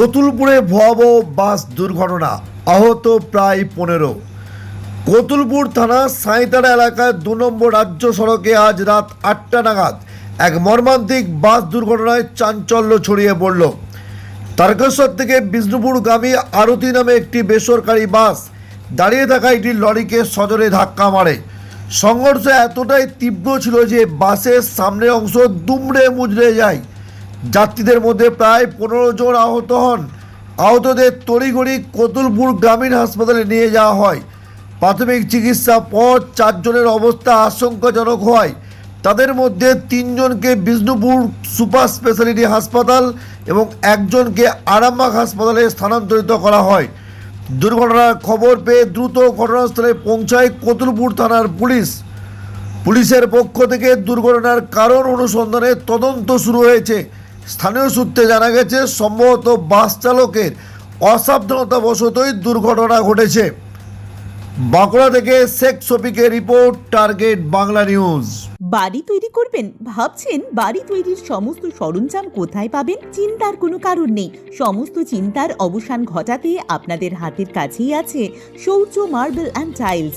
কতুলপুরে ভয়াবহ বাস দুর্ঘটনা, আহত প্রায় পনেরো। কতুলপুর থানা সাঁইতারা এলাকায় দু নম্বর রাজ্য সড়কে আজ রাত আটটা নাগাদ এক মর্মান্তিক বাস দুর্ঘটনায় চাঞ্চল্য ছড়িয়ে পড়ল। তারকেশ্বর থেকে বিষ্ণুপুরগামী আরতি নামে একটি বেসরকারি বাস দাঁড়িয়ে থাকা একটি লরিকে সজরে ধাক্কা মারে। সংঘর্ষ এতটাই তীব্র ছিল যে বাসের সামনের অংশ দুমড়ে মুজড়ে যায়। যাত্রীদের মধ্যে প্রায় পনেরো জন আহত হন। আহতদের তড়িঘড়ি কতুলপুর গ্রামীণ হাসপাতালে নিয়ে যাওয়া হয়। প্রাথমিক চিকিৎসা পর চারজনের অবস্থা আশঙ্কাজনক হয়। তাদের মধ্যে তিনজনকে বিষ্ণুপুর সুপার স্পেশালিটি হাসপাতাল এবং একজনকে আরামবাগ হাসপাতালে স্থানান্তরিত করা হয়। দুর্ঘটনার খবর পেয়ে দ্রুত ঘটনাস্থলে পৌঁছায় কতুলপুর থানার পুলিশ। পুলিশের পক্ষ থেকে দুর্ঘটনার কারণ অনুসন্ধানে তদন্ত শুরু হয়েছে। স্থানীয় সূত্রে জানা গেছে, সম্ভবত বাস চালকের অসাবধানতাবশতই দুর্ঘটনা ঘটেছে। বাঁকুড়া থেকে শেখ শফিকের রিপোর্ট, টার্গেট বাংলা নিউজ। বাড়ি তৈরি করবেন? ভাবছেন বাড়ি তৈরির সমস্ত সরঞ্জাম কোথায় পাবেন? চিন্তার কোনো কারণ নেই। সমস্ত চিন্তার অবসান ঘটাতে আপনাদের হাতের কাছেই আছে শৌর্য মার্বেল অ্যান্ড টাইলস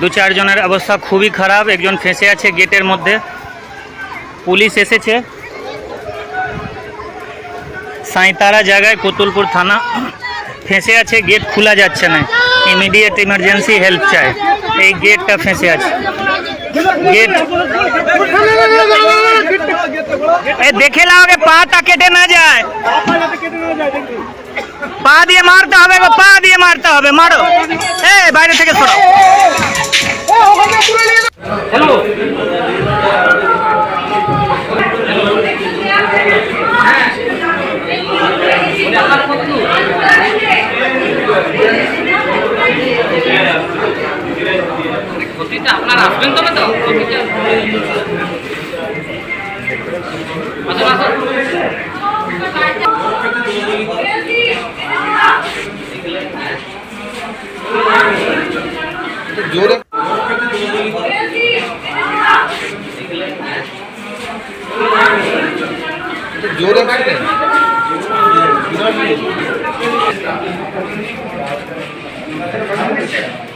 দু চারজনের অবস্থা খুবই খারাপ, একজন ফেঁসে আছে গেটের মধ্যে। পুলিশ এসেছে। সাঁইতারা জায়গায় কতুলপুর থানা। ফেঁসে আছে, গেট খোলা যাচ্ছে না। ইমিডিয়েট ইমার্জেন্সি হেল্প চাই এই গেটটা ফেঁসে আছে। গেট দেখে নাও আগে, পাটা কেটে না যায়। পা দিয়ে মারতে হবে পা দিয়ে মারতে হবে। মারো। এ, বাইরে থেকে সরাও। হ্যালো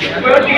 দিয়ে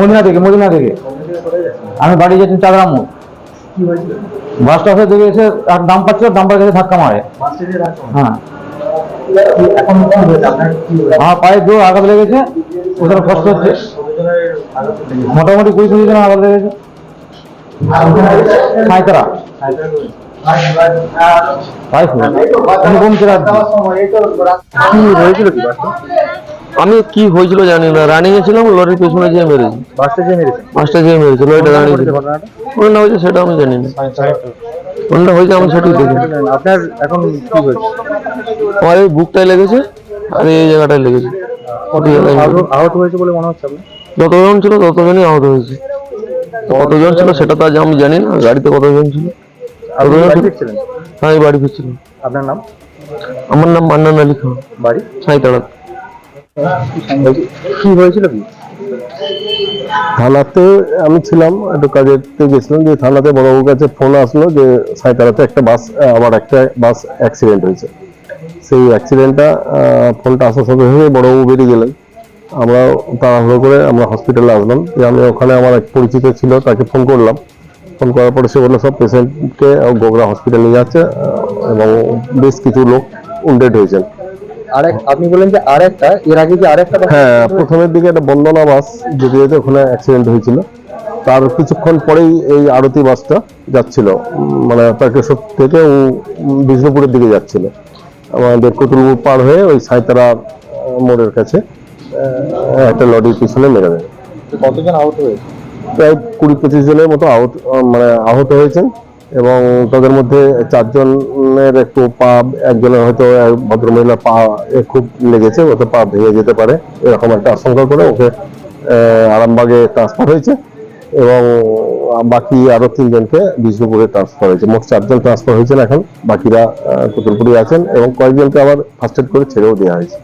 মদিনা থেকে মদিনা থেকে। আমি বাড়ি যাচ্ছি চাদরা মোড় বাস স্টপে দেখে এসে আর দাম পাচ্ছিল দাম্পার কাছে ধাক্কা মারে। হ্যাঁ। আমার পায়ে জোর আঘাত লেগেছে ওদের কষ্ট হচ্ছে। মোটামুটি কুড়ি পঁচিশ জন আঘাত লেগেছে। কি হয়েছিল কি আমি কি হয়েছিল জানি না। রানিং এ ছিলাম লরির পেছনে যেয়ে মেরেছি। বাসটা যে মেরেছে? মাস্টার যেয়ে মেরেছে লরিটা ছিল ঘটনাটা? হয়েছে সেটা আমি জানি না। কোনটা হয়েছে আমি সঠিক দেখি আপনার এখন কি হয়েছে? আমার এই বুকটায় লেগেছে আর এই জায়গাটায় লেগেছে। আহত- হয়েছে বলে মনে হচ্ছে যতজন ছিল ততজনই আহত হয়েছে। কতজন ছিল সেটা তো আজ আমি জানি না গাড়িতে কতজন ছিল? হ্যাঁ বাড়ি ফিরছিলাম। আপনার নাম? আমার নাম মান্নান আলী খান। বাড়ি? সাঁইতাড়া কি হয়েছিল কি? থানাতে আমি ছিলাম, একটু কাজেতে গেছিলাম যে থানাতে বড়বাবুর কাছে ফোন আসলো যে সাঁইতারাতে একটা বাস আবার একটা বাস অ্যাক্সিডেন্ট হয়েছে। সেই অ্যাক্সিডেন্টটা ফোনটা আসার সাথে সাথে বড়বাবু বেরিয়ে গেলেন। আমরা তাড়াহুড়ো করে আমরা হসপিটালে আসলাম। যে আমি ওখানে আমার এক পরিচিত ছিল, তাকে ফোন করলাম। ফোন করার পরে সে বলল, সব পেশেন্টকে গোগরা হসপিটালে নিয়ে যাচ্ছে এবং বেশ কিছু লোক উন্ডেড হয়েছেন। আরেক আপনি বলেন যে আরেকটা এর আগে কি আরেকটা হ্যাঁ প্রথমের দিকে একটা বন্দনা বাস যেতে ওখানে অ্যাক্সিডেন্ট হয়েছিল তার কিছুক্ষণ পরেই এই আরতি বাসটা যাচ্ছিল। মানে তারকেশ্বর থেকে ও বিষ্ণুপুরের দিকে যাচ্ছিল। আমাদের কতুলপুর পার হয়ে ওই সাঁইতারা আহ, মোড়ের কাছে একটা লরির পিছনে মেরে দেয়। কতজন আহত হয়েছে? প্রায় কুড়ি পঁচিশ জনের মতো আহত আহ, মানে আহত হয়েছেন। এবং তাদের মধ্যে চারজনের একটু পা একজনের হয়তো এক ভদ্রমহিলার পা খুব লেগেছে ওতে পা ভেঙে যেতে পারে এরকম একটা আশঙ্কা করে ওকে আরামবাগে ট্রান্সফার হয়েছে এবং বাকি আরও তিনজনকে বিষ্ণুপুরে ট্রান্সফার হয়েছে। মোট চারজন ট্রান্সফার হয়েছেন এখন বাকিরা কুতুলপুরি আছেন এবং কয়েকজনকে আবার ফার্স্ট এড করে ছেড়েও দেওয়া হয়েছে।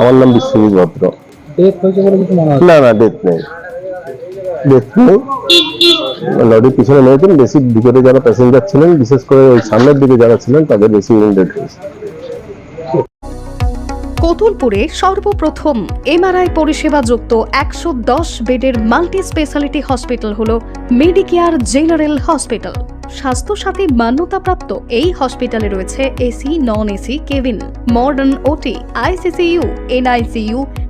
আমার নাম বিশ্বজিৎ ভদ্র। না না ডেথ নেই। লরির পিছনে মেরেছেন বেশি ভিতরে যারা প্যাসেঞ্জার ছিলেন, বিশেষ করে ওই সামনের দিকে যারা ছিলেন, তাদের বেশি ইনডেড হয়েছে সর্বপ্রথম এমআরআই পরিষেবা যুক্ত একশো দশ বেডের মাল্টি স্পেশালিটি হসপিটাল হল মেডিকেয়ার জেনারেল হসপিটাল স্বাস্থ্যসাথী মান্যতাপ্রাপ্ত এই হসপিটালে রয়েছে AC non AC cabin modern OT ICCU NICU